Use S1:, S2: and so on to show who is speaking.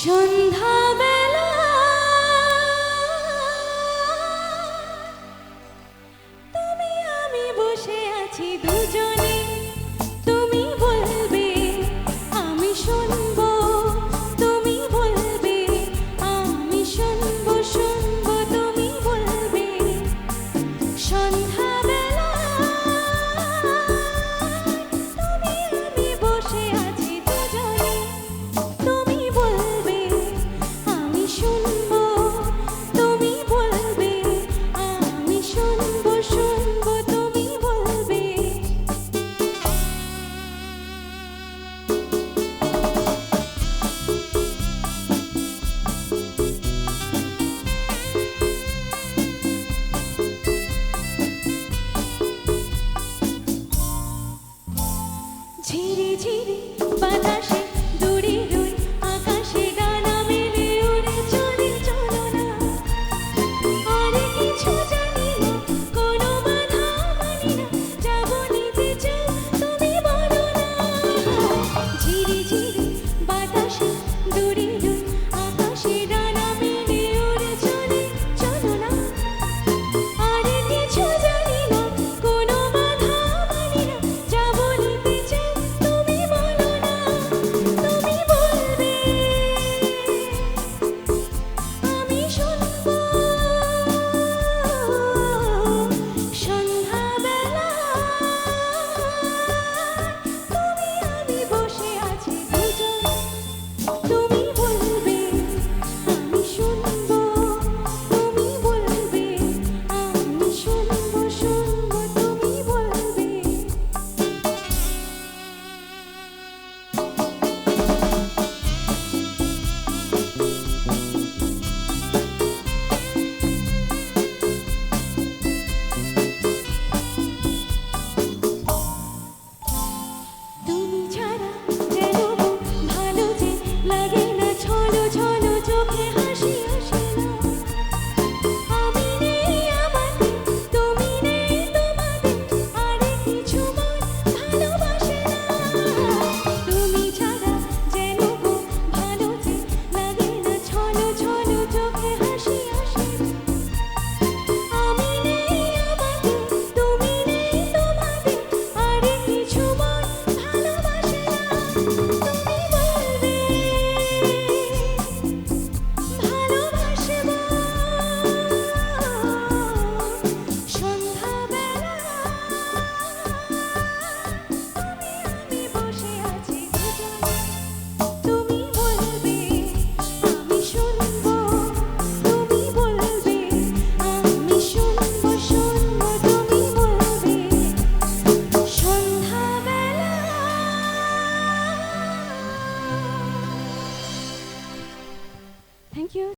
S1: সন্ধ্যাবেলা। তুমি আমি বসে আছি দুজনে। Thank you.